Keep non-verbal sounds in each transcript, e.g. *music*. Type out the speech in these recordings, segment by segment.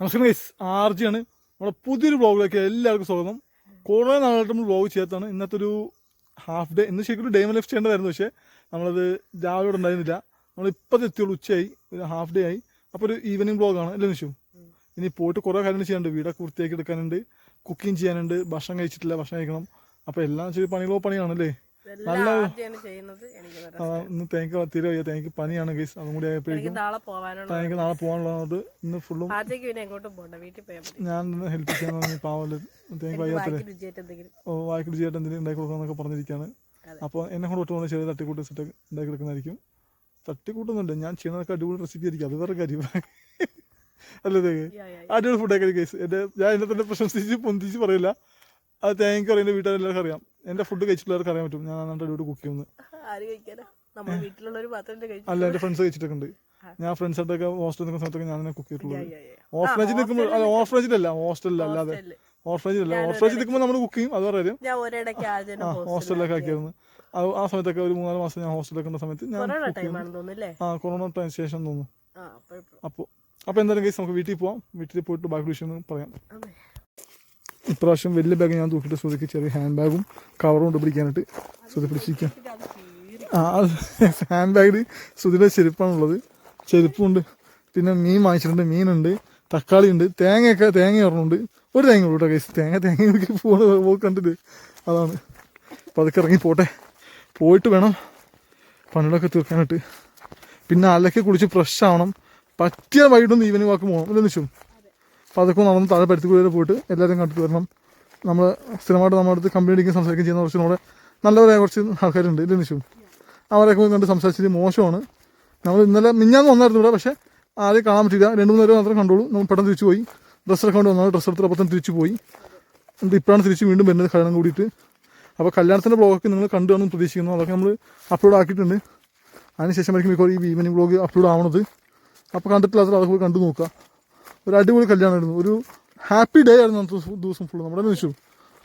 നമസ്കാരം ഗൈസ് ആർജിയാണ്. നമ്മുടെ പുതിയൊരു വ്ളോഗിലേക്ക് എല്ലാവർക്കും സ്വാഗതം. കുറേ നാളായിട്ട് നമ്മൾ ബ്ലോഗ് ചെയ്യാത്തതാണ്. ഇന്നത്തെ ഒരു ഹാഫ് ഡേ ഇന്ന് ശരിക്കും ഡേ ലൈഫ് ചെയ്യേണ്ടതായിരുന്നു. പക്ഷേ നമ്മളത് രാവിലെ ഉണ്ടായിരുന്നില്ല. നമ്മൾ ഇപ്പോഴത്തെ എത്തിയുള്ളൂ. ഉച്ചയായി. ഒരു ഹാഫ് ഡേ ആയി. അപ്പോൾ ഒരു ഈവനിങ് വ്ളോഗാണ് അല്ലേ നിഷു? ഇനി പോയിട്ട് കുറേ കാര്യങ്ങൾ ചെയ്യാനുണ്ട്. വീടൊക്കെ വൃത്തിയാക്കി എടുക്കാനുണ്ട്. കുക്കിംഗ് ചെയ്യാനുണ്ട്. ഭക്ഷണം കഴിച്ചിട്ടില്ല. ഭക്ഷണം കഴിക്കണം. അപ്പോൾ എല്ലാം ചെറിയ പണികളോ പണിയാണ് നല്ല ഇന്ന് തേങ്ങ തീരെ വയ്യ. തേങ്ങ പനിയാണ് ഗൈസ്. അതും കൂടി ആയപ്പോഴേക്കും തേങ്ങ നാളെ പോകാനുള്ളത് ഇന്ന് ഫുള്ളും ഞാൻ ഹെൽപ്പ് ചെയ്യാൻ പാവൽ തേങ്ങ രുചിയായിട്ട് ഓ വായിക്കൽ രുചിയായിട്ട് എന്തെങ്കിലും ഉണ്ടാക്കി കൊടുക്കാന്നൊക്കെ പറഞ്ഞിരിക്കുകയാണ്. അപ്പോൾ എന്നെ കൊണ്ട് ഒട്ടും ചെറിയ തട്ടിക്കൂട്ട് സെറ്റ് ഉണ്ടാക്കി കൊടുക്കുന്നതായിരിക്കും തട്ടിക്കൂട്ടൊന്നുമില്ല. ഞാൻ ചെയ്യുന്നതൊക്കെ അടിപൊളി റെസിപ്പി ആയിരിക്കും. അത് വേറെ കാര്യം. അല്ലേ തേങ്ങ. അടിപൊളി ഫുഡൊക്കെ എന്റെ ഞാൻ എന്നെ തന്നെ പ്രശംസിച്ച് പൊന്തിച്ച് പറയില്ല. അത് തേങ്ങ അറിയുന്ന വീട്ടുകാരെല്ലാവർക്കും അറിയാം. എന്റെ ഫുഡ് കഴിച്ചിട്ടുള്ളവർക്ക് അറിയാൻ പറ്റും. ഞാൻ നന്നായിട്ട് അടിപൊളി കുക്ക് ചെയ്യുന്നത് അല്ല എന്റെ ഫ്രണ്ട്സ് കഴിച്ചിട്ടൊക്കെ ഉണ്ട് ഞാൻ ഫ്രണ്ട്സായിട്ടൊക്കെ ഹോസ്റ്റലിൽ നിൽക്കുന്ന സമയത്തൊക്കെ ഞാൻ കുക്ക് ചെയ്തിട്ടുള്ളത്. ഓർഫനേജിൽ നിൽക്കുമ്പോൾ അല്ല ഓർഫനേജിലല്ല ഹോസ്റ്റലിൽ അല്ലാതെ. ഓർഫനേജിലല്ല ഓർഫനേജിൽ നിൽക്കുമ്പോൾ നമ്മൾ കുക്ക് ചെയ്യും. അത് പറയാം ഹോസ്റ്റലിലൊക്കെ ആക്കിയായിരുന്നു. അത് ആ സമയത്തൊക്കെ ഒരു മൂന്നാൽ മാസം ഞാൻ ഹോസ്റ്റലിൽ ഉള്ള സമയത്ത് ഞാൻ ആ കൊറോണ ടൈം ശേഷം തോന്നുന്നു. അപ്പോൾ അപ്പോൾ എന്തായാലും കേസ് നമുക്ക് വീട്ടിൽ പോവാം. വീട്ടിൽ പോയിട്ട് ബാക്കി വിഷയം പറയാം. ഇപ്രാവശ്യം വലിയ ബാഗ് ഞാൻ തൂക്കിയിട്ട് ശ്രുതിക്ക് ചെറിയ ഹാൻഡ് ബാഗും കവറും കൊണ്ട് പിടിക്കാനായിട്ട് ശ്രുതി പിടിച്ചിരിക്കാം. ആ ഹാൻഡ് ബാഗിൽ ശ്രുതിയുടെ ചെരുപ്പാണുള്ളത്. ചെരുപ്പുണ്ട്. പിന്നെ മീൻ വാങ്ങിച്ചിട്ടുണ്ട്. മീനുണ്ട്. തക്കാളി ഉണ്ട് തേങ്ങയൊക്കെ തേങ്ങ ഇറങ്ങുന്നുണ്ട്. ഒരു തേങ്ങ ഉള്ളൂ കേസ് തേങ്ങ തേങ്ങ പോണ പോക്ക് കണ്ടിട്ട് അതാണ്. അപ്പോൾ അതൊക്കെ ഇറങ്ങി പോട്ടെ. പോയിട്ട് വേണം പണികളൊക്കെ തീർക്കാനായിട്ട്. പിന്നെ അലക്കി കുളിച്ച് ഫ്രഷ് ആവണം. പറ്റിയ വൈകിട്ടൊന്ന് ഈവനിങ് വാക്ക് പോകണം അല്ലേ നിശ്ചയം അപ്പോൾ അതൊക്കെ നടന്ന് താഴെ പരുത്തിക്കുള്ളിൽ പോയിട്ട് എല്ലാവരും കണ്ടിട്ട് വരണം. നമ്മൾ സ്ഥിരമായിട്ട് നമ്മുടെ അടുത്ത് കമ്പനി അടിക്കുന്ന സംസാരിക്കുകയും ചെയ്യുന്ന കുറച്ച് കൂടെ നല്ലവരായ കുറച്ച് ആൾക്കാരുണ്ട്. ഇല്ല നിശും അവരൊക്കെ കണ്ട് സംസാരിച്ചത് മോശമാണ്. നമ്മൾ ഇന്നലെ മിഞ്ഞാന്ന് വന്നായിരുന്നു ഇവിടെ പക്ഷേ ആരെയും കാണാൻ പറ്റില്ല രണ്ട് മൂന്ന് പേര് മാത്രമേ കണ്ടോളൂ നമ്മൾ പെട്ടെന്ന് തിരിച്ചു പോയി. ഡ്രസ്സ് കൊണ്ട് വന്നാൽ ഡ്രസ്സ് എടുത്തിട്ട് അപ്പം തിരിച്ചു പോയി. എന്നിട്ട് ഇപ്പോഴാണ് തിരിച്ച് വീണ്ടും വരുന്നത് കല്യാണം കൂടിയിട്ട്. അപ്പോൾ കല്യാണത്തിന്റെ ബ്ലോഗൊക്കെ നിങ്ങൾ കണ്ടു കാണും പ്രതീക്ഷിക്കുന്നു. അതൊക്കെ നമ്മൾ അപ്ലോഡ് ആക്കിയിട്ടുണ്ട്. അതിനുശേഷം ആയിരിക്കും മിക്കവാറും ഈ വീമനി ബ്ലോഗ് അപ്ലോഡ് ആവണത്. അപ്പോൾ കണ്ടിട്ടില്ലാത്ത അതൊക്കെ പോയി കണ്ടു നോക്കുക. ഒരു അടിപൊളി കല്യാണമായിരുന്നു. ഒരു ഹാപ്പി ഡേ ആയിരുന്നു അന്നത്തെ ദിവസം- ഫുള്ള് നമ്മുടെ വിഷു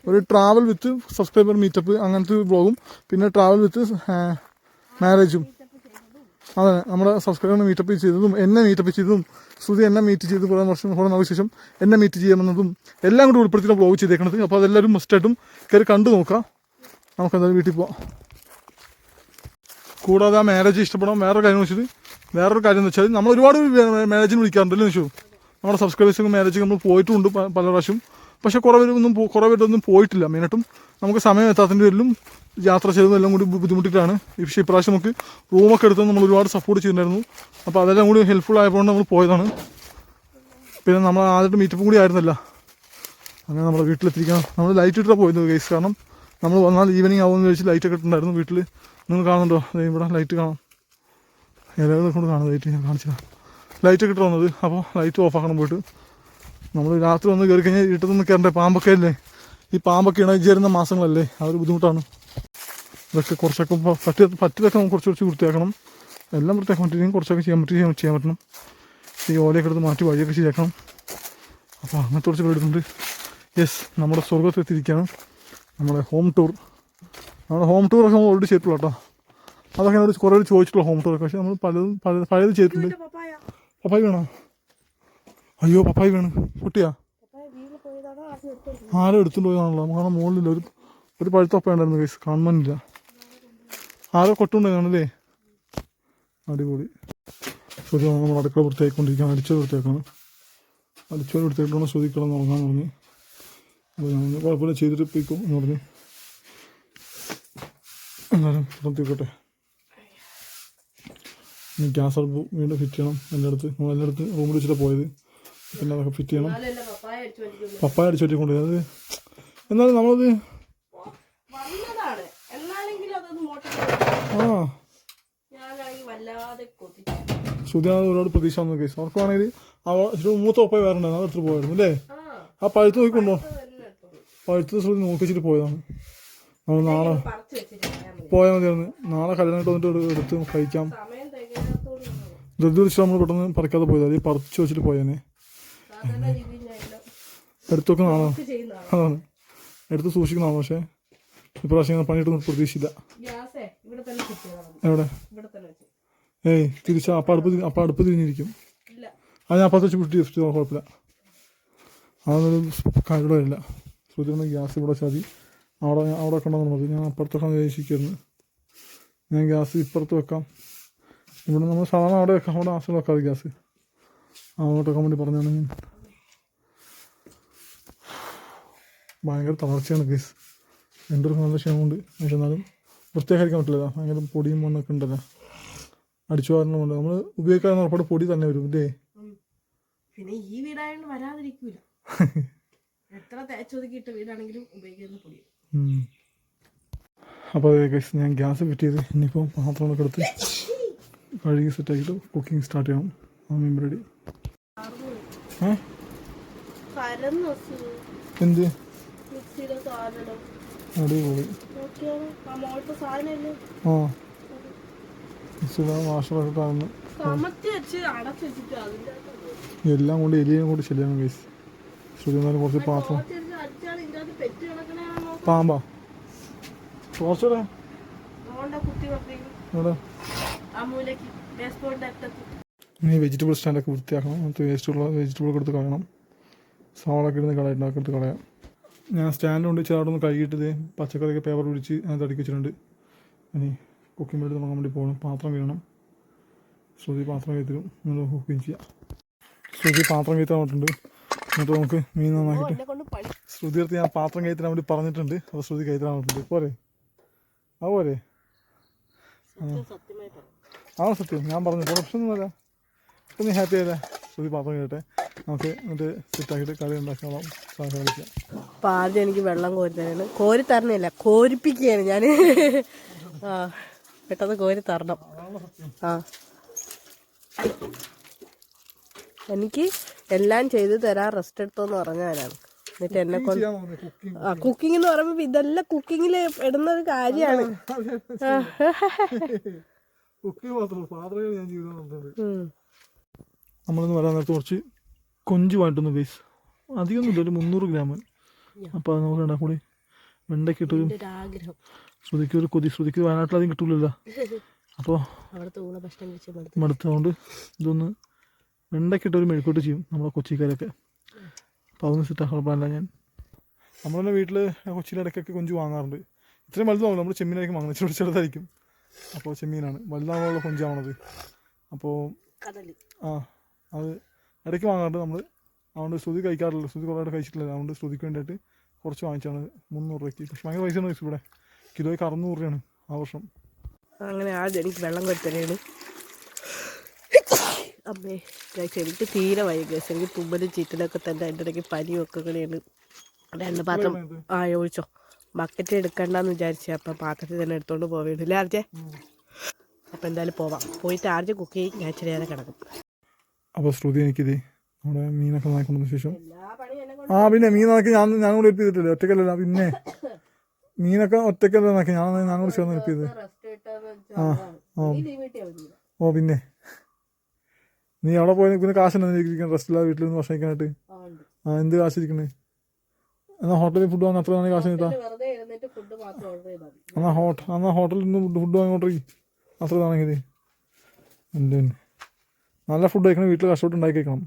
ഒരു ട്രാവൽ വിത്ത് സബ്സ്ക്രൈബർ മീറ്റപ്പ് അങ്ങനത്തെ ബ്ലോഗും പിന്നെ ട്രാവൽ വിത്ത് മാരേജും അതെ നമ്മുടെ സബ്സ്ക്രൈബറിനെ മീറ്റപ്പ് ചെയ്തതും എന്നെ മീറ്റപ്പ് ചെയ്തതും ശ്രുതി എന്നെ മീറ്റ് ചെയ്ത് കുറേ വർഷം കുറേ നാൾക്ക് ശേഷം എന്നെ മീറ്റ് ചെയ്യാമെന്നതും എല്ലാം കൂടി ഉൾപ്പെടുത്തിയിട്ട് ബ്ലോഗ് ചെയ്തേക്കണത്. അപ്പോൾ അതെല്ലാവരും മസ്റ്റായിട്ടും കയറി കണ്ടു നോക്കാം. നമുക്ക് എന്തായാലും വീട്ടിൽ പോവാം. കൂടാതെ ആ മാരേജ് ഇഷ്ടപ്പെടാൻ വേറൊരു കാര്യം വെച്ചിട്ട് വേറൊരു കാര്യം എന്ന് വെച്ചാൽ നമ്മൾ ഒരുപാട് മാരേജിന് വിളിക്കാറുണ്ടല്ലോ നിഷു? നമ്മുടെ സബ്സ്ക്രൈബേഴ്സും മാരേജ് നമ്മൾ പോയിട്ടുണ്ട് പല പ്രാവശ്യം. പക്ഷേ കുറവൊന്നും പേരൊന്നും പോ- കുറേ പേരൊന്നും പോയിട്ടില്ല മെയിനായിട്ടും. നമുക്ക് സമയം എത്താത്തതിന്റെ പേരിലും യാത്ര ചെയ്തതും എല്ലാം കൂടി ബുദ്ധിമുട്ടിയിട്ടാണ് പക്ഷേ ഇപ്രാവശ്യം നമുക്ക് റൂമൊക്കെ എടുത്ത് നമ്മൾ ഒരുപാട് സപ്പോർട്ട് ചെയ്തിട്ടുണ്ടായിരുന്നു. അപ്പോൾ അതെല്ലാം കൂടി ഹെൽപ്ഫുൾ ആയതുകൊണ്ട് നമ്മൾ പോയതാണ്. പിന്നെ നമ്മൾ ആദ്യമായിട്ട് മീറ്റപ്പ് കൂടി ആയിരുന്നല്ല. അങ്ങനെ നമ്മുടെ വീട്ടിലെത്തിക്കാം നമ്മൾ ലൈറ്റ് ഇട്ടിട്ടാണ് പോയത് കേസ് കാരണം നമ്മൾ വന്നാൽ ഈവനിങ് ആവുമെന്ന് ചോദിച്ച് ലൈറ്റൊക്കെ ഇട്ടുണ്ടായിരുന്നു വീട്ടിൽ നിങ്ങൾ കാണുന്നുണ്ടോ? ഇവിടെ ലൈറ്റ് കാണാം. ഇലകളെ കൊണ്ട് കാണുന്നത് ലൈറ്റ് ഞാൻ കാണിച്ചു ലൈറ്റ് ഇട്ട് വന്നത് അപ്പോൾ ലൈറ്റ് ഓഫ് ആക്കണം പോയിട്ട്. നമ്മൾ രാത്രി വന്ന് കയറി കഴിഞ്ഞാൽ വീട്ടിൽ കയറണ്ടേ പാമ്പൊക്കെ അല്ലേ? ഈ പാമ്പൊക്കെ ഇണങ്ങി ചേരുന്ന മാസങ്ങളല്ലേ? ആ ഒരു ബുദ്ധിമുട്ടാണ്. ഇതൊക്കെ കുറച്ചൊക്കെ പറ്റി പറ്റിയതൊക്കെ കുറച്ച് കുറച്ച് വൃത്തിയാക്കണം. എല്ലാം വൃത്തിയാക്കാൻ പറ്റില്ലെങ്കിൽ കുറച്ചൊക്കെ ചെയ്യാൻ പറ്റി ചെയ്യാൻ പറ്റണം. ഈ ഓലയൊക്കെ എടുത്ത് മാറ്റി വഴിയൊക്കെ ശരിയാക്കണം. അപ്പോൾ അങ്ങനത്തെ കുറച്ച് പേടുന്നുണ്ട് യെസ് നമ്മുടെ സ്വർഗത്തെത്തിയിരിക്കുകയാണ് നമ്മുടെ ഹോം ടൂർ നമ്മുടെ ഹോം ടൂറൊക്കെ നമ്മൾ ഓൾറെഡി ചെയ്തിട്ടുള്ളൂ കേട്ടോ. അതൊക്കെ എന്നോട് കുറേ ചോദിച്ചിട്ടുള്ള ഹോം ടൂറൊക്കെ പക്ഷേ നമ്മൾ പലതും പല പഴയത് ചെയ്തിട്ടുണ്ട്. പപ്പായ വേണോ? അയ്യോ പപ്പായി വേണം. കുട്ടിയാ? ആരും എടുത്തു പോയതാണല്ലോ. നമുക്ക് മുകളിലില്ല. ഒരു ഒരു പഴുത്തപ്പ ഉണ്ടായിരുന്നു കേസ് കാണുന്നില്ല ആരോ കൊട്ടുണ്ടായിരുന്നല്ലേ അടിപൊളി. ശ്രുതി നമ്മൾ അടുക്കള വൃത്തിയായിക്കൊണ്ടിരിക്കുകയാണ്. അടിച്ചത് വൃത്തിയാക്കണം. അടിച്ചത് വൃത്തിയായിട്ടാണ് ശ്രദ്ധിക്കണം എന്ന് ഉറങ്ങാൻ പറഞ്ഞു. അപ്പോൾ ഞാൻ കുഴപ്പമില്ല ചെയ്തിട്ട് പോയിക്കും എന്ന് പറഞ്ഞു. എന്നാലും വൃത്തിയാക്കട്ടെ ഇനി ഗ്യാസ് അടുപ്പ് വീണ്ടും ഫിറ്റ് ചെയ്യണം. എല്ലായിടത്ത് നമ്മൾ എല്ലായിടത്ത് റൂമിൽ വെച്ചിട്ട് പോയത്. പിന്നെ അതൊക്കെ ഫിറ്റ് ചെയ്യണം. പപ്പായ അടിച്ചു കൊണ്ടുപോയി അത് എന്നാലും നമ്മളത് ആ. ഞാനാണെങ്കിൽ വല്ലാതെ കൊതിച്ചു ശ്രുതി അത് ഒരുപാട് പ്രതീക്ഷ വന്നു കേസ്. അവർക്ക് വേണമെങ്കിൽ അവ മൂത്ത പപ്പായ ഉണ്ടായിരുന്നു. അത് എടുത്തിട്ട് പോയായിരുന്നു അല്ലേ? ആ. പഴുത്ത് നോക്കിക്കൊണ്ടോ. പഴുത്ത് ശ്രുതി നോക്കിച്ചിട്ട് പോയതാണ്. നമ്മൾ നാളെ പോയാൽ മതി. മതിയായിരുന്നു. നാളെ കല്യാണം വന്നിട്ട് എടുത്ത് കഴിക്കാം. ധൃതി വെച്ച് നമ്മൾ പെട്ടെന്ന് പറിക്കാതെ പോയത്. അത് പറിച്ച് വെച്ചിട്ട് പോയേനെ. സാധാരണ വെക്കുന്ന ചെയ്യുന്നതാണ് അതാണ് എടുത്ത് സൂക്ഷിക്കുന്നതാണ് പക്ഷേ. ഇപ്രാവശ്യം പണിയിട്ടൊന്നും തന്നെ എവിടെ? ഏയ് തിരിച്ച അപ്പം അടുപ്പ് അപ്പ അടുപ്പ് തിരിഞ്ഞിരിക്കും. അത് ഞാൻ അപ്പുറത്ത് വെച്ച് വിട്ടി വെച്ചിട്ട് കുഴപ്പമില്ല. അതൊന്നും കാര്യമില്ല വരില്ല ശ്രുതി ഒന്ന് ഗ്യാസ് ഇവിടെ വെച്ചാൽ മതി. അവിടെ അവിടെ മതി ഞാൻ അപ്പുറത്തൊക്കെ ഉദ്ദേശിക്കുന്നു. ഞാൻ ഗ്യാസ് ഇപ്പുറത്ത് വെക്കാം. ഇവിടെ നമ്മൾ സാധാരണ അവിടെ വെക്കാം അവിടെ ആസിൽ വെക്കാതെ ഗ്യാസ്. അങ്ങോട്ട് വെക്കാൻ വേണ്ടി പറഞ്ഞാണ് ഞാൻ. ഭയങ്കര തളർച്ചയാണ് കേസ് എന്റെ ഒരു നല്ല ക്ഷേമമുണ്ട്. പക്ഷെ എന്നാലും വൃത്തിയാക്കാൻ പറ്റില്ല ഭയങ്കര പൊടിയും മണ്ണൊക്കെ ഉണ്ടല്ലോ. അടിച്ചു വാരണമുണ്ട് നമ്മൾ ഉപയോഗിക്കാൻ ഉറപ്പാട് പൊടി തന്നെ വരും ഇല്ലേ? പിന്നെ ഈ വീടായോണ്ട് വരാതിരിക്കൂല. *laughs* എത്ര തേച്ചൊതുക്കിയിട്ട് വീടാണെങ്കിലും ഉപയോഗിക്കുന്ന പൊടി അപ്പോൾ ഗൈസ് ഞാൻ ഗ്യാസ് ഫിറ്റ് ചെയ്ത് ഇനിയിപ്പോൾ പാത്രങ്ങളൊക്കെ എടുത്ത് *laughs* കഴുകി സെറ്റാക്കിയിട്ട് കുക്കിംഗ് സ്റ്റാർട്ട് ചെയ്യണം. മീൻ റെഡി എന്ത്? അടിപൊളി. ആ വാഷറൊക്കെ എല്ലാം കൊണ്ട് എലിയും കൊണ്ട് ശരിയാണ് ഗൈസ് ശരി കുറച്ച് പാത്രം. പാമ്പാ. കുറച്ചൂടെ മോണ്ട ആ അറ്റത്ത് ഇനി വെജിറ്റബിൾ സ്റ്റാൻഡൊക്കെ വൃത്തിയാക്കണം. നമുക്ക് വേസ്റ്റുള്ള വെജിറ്റബിൾ എടുത്ത് കളയണം. സവാളൊക്കെ ഇരുന്ന് കളയുണ്ടാക്കി എടുത്ത് കളയാം. ഞാൻ സ്റ്റാൻഡ് കൊണ്ട് ചേർന്ന് കഴുകിയിട്ട് ഇത് പച്ചക്കറിയൊക്കെ പേപ്പർ പിടിച്ച് അതിനകത്ത് അടുക്കി വെച്ചിട്ടുണ്ട്. ഇനി കുക്കിംഗ് എടുത്ത് തുടങ്ങാൻ വേണ്ടി പോകണം പാത്രം വീഴണം ശ്രുതി പാത്രം കയറ്റിരും എന്നിട്ട് കുക്കിംഗ് ചെയ്യാം. ശ്രുതി പാത്രം കയറ്റാൻ പറ്റുന്നുണ്ട് എന്നിട്ട് നമുക്ക് മീൻ നന്നാക്കിയിട്ട് ശ്രുതി എടുത്ത് ഞാൻ പാത്രം കയറ്റാൻ വേണ്ടി പറഞ്ഞിട്ടുണ്ട്. അപ്പോൾ ശ്രുതി കയറ്റാൻ പറ്റുന്നുണ്ട് പോരെ? ആ പോരെ? ആണ് സത്യം. ഞാൻ പറഞ്ഞു പ്രൊഡക്ഷനൊന്നുമല്ല ഒന്ന് ഹാപ്പി ആയില്ലേ? ശ്രുതി പാത്രം കേട്ടെ നമുക്ക് എന്നിട്ട് സെറ്റാക്കിയിട്ട് കറി ഉണ്ടാക്കണം സാധനം കളിക്കാം അപ്പം ആദ്യം എനിക്ക് വെള്ളം കോരി തരാണ് കോരി തരണില്ല കോരിപ്പിക്കുകയാണ് ഞാൻ ആ പെട്ടെന്ന് കോരി തരണം. ആ. എനിക്ക് എല്ലാം ചെയ്ത് തരാൻ റെസ്റ്റ് എടുത്തോന്ന് പറഞ്ഞവരാണ് എന്നിട്ട് എന്നെ കൊണ്ട് കുക്കിംഗ് ആ കുക്കിംഗ് എന്ന് പറയുമ്പോൾ ഇതെല്ലാം കുക്കിങ്ങിൽ ഇടുന്ന ഒരു കാര്യമാണ്. കുക്കിംഗ് മാത്രമല്ല പാത്രങ്ങൾ ഞാൻ ജീവിതം നടത്തുന്നത്. നമ്മളിന്ന് വരാൻ നേരത്ത് കുറച്ച് കൊഞ്ച് വാട്ടുന്നു ബേസ് അധികമൊന്നുമില്ല ഒരു മുന്നൂറ് ഗ്രാം. അപ്പോൾ അത് നമുക്ക് ഉണ്ടാക്കും കൂടി വെണ്ടയ്ക്ക് ഇട്ടൊരു ശ്രുതിക്ക് ഒരു കൊതി ശ്രുതിക്ക് വയനാട്ടിൽ അധികം കിട്ടൂലല്ലോ. അപ്പോൾ മടുത്തതുകൊണ്ട് ഇതൊന്ന് വെണ്ടയ്ക്ക് ഇട്ടൊരു മെഴുക്കോട്ട് ചെയ്യും നമ്മളെ കൊച്ചിക്കാരൊക്കെ. അപ്പോൾ അതൊന്ന് സെറ്റാക്കാൻ പ്ലാനില്ല ഞാൻ. നമ്മൾ തന്നെ വീട്ടിൽ കൊച്ചിയിലിടയ്ക്കൊക്കെ കൊഞ്ച് വാങ്ങാറുണ്ട്. ഇത്രയും വലുതാവും നമ്മൾ ചെമ്മീനായിരിക്കും വാങ്ങുന്നത് ചെറുതായിരിക്കും അപ്പോൾ ചെമ്മീനാണ്. വലുതാവാനുള്ള കൊഞ്ചാവണത് അപ്പോൾ ആ അത് ഇടയ്ക്ക് വാങ്ങാറുണ്ട് നമ്മൾ അതുകൊണ്ട് ശ്രുതി കഴിക്കാറില്ല. ശ്രുതി കുറേ കഴിച്ചിട്ടില്ല. അതുകൊണ്ട് ശ്രുതിക്ക് വേണ്ടിയിട്ട് കുറച്ച് വാങ്ങിച്ചാണ്. മുന്നൂറ് രൂപയ്ക്ക്. പക്ഷെ ഭയങ്കര പൈസ ഉണ്ട് ഇവിടെ. കിലോയ്ക്ക് അറുന്നൂറ് രൂപയാണ് ആ വർഷം. അങ്ങനെ ആദ്യം എനിക്ക് വെള്ളം കൊടുത്തരാണ് അമ്മേ ഗൈസ് എനിക്ക് തീരെ വൈകി ഗൈസ് എനിക്ക് തുമ്മലും ചീറ്റലൊക്കെ തന്നെ അതിന്റെ ഇടയ്ക്ക് പനിയൊക്കെ കളിയാണ് കൂടെയാണ് രണ്ട് പാത്രം ആ ഒഴിച്ചോ. ബക്കറ്റ് എടുക്കണ്ടെന്ന് വിചാരിച്ചു അപ്പം പാത്രത്തിൽ തന്നെ എടുത്തോണ്ട് പോവേണ്ടില്ല ആർജെ? അപ്പം എന്തായാലും പോവാം. പോയിട്ട് ആർജെ കുക്ക് ചെയ്യും. ഞാൻ ഇച്ചിരി നേരം കിടക്കും. അപ്പോൾ ശ്രുതി എനിക്കിത് നമ്മുടെ മീനൊക്കെ നന്നാക്കൊണ്ടതിന് ശേഷം ആ പിന്നെ മീൻ നന്നാക്കി ഞാൻ ഞാൻ കൂടെ ഹെൽപ്പ് ചെയ്തിട്ടില്ല ഒറ്റക്കല്ലല്ല പിന്നെ മീനൊക്കെ ഒറ്റക്കല്ല നന്നാക്കി ഞാൻ ഞാൻ കൂടെ ചേർന്ന് ഹെൽപ്പ് ചെയ്ത്. ഓ പിന്നെ. നീ അവിടെ പോയി പിന്നെ കാശുണ്ടോ റെസ്റ്റ് റെസ്റ്റില്ലാതെ വീട്ടിൽ നിന്ന് ഭക്ഷണിക്കാനായിട്ട് ആ എന്ത് കാശിരിക്കണേ എന്നാ ഹോട്ടലിൽ ഫുഡ് വാങ്ങാൻ അത്ര നല്ല കാശ് നീട്ടാ? ഓർഡർ എന്നാ ഹോട്ട എന്നാ ഹോട്ടലിൽ നിന്ന് ഫുഡ് ഫുഡ് വാങ്ങോട്ടെ അത്ര ഇതാണെങ്കിൽ എന്റെ നല്ല ഫുഡ് കഴിക്കണം വീട്ടിൽ കഷ്ടപ്പെട്ട് ഉണ്ടാക്കി കഴിക്കണം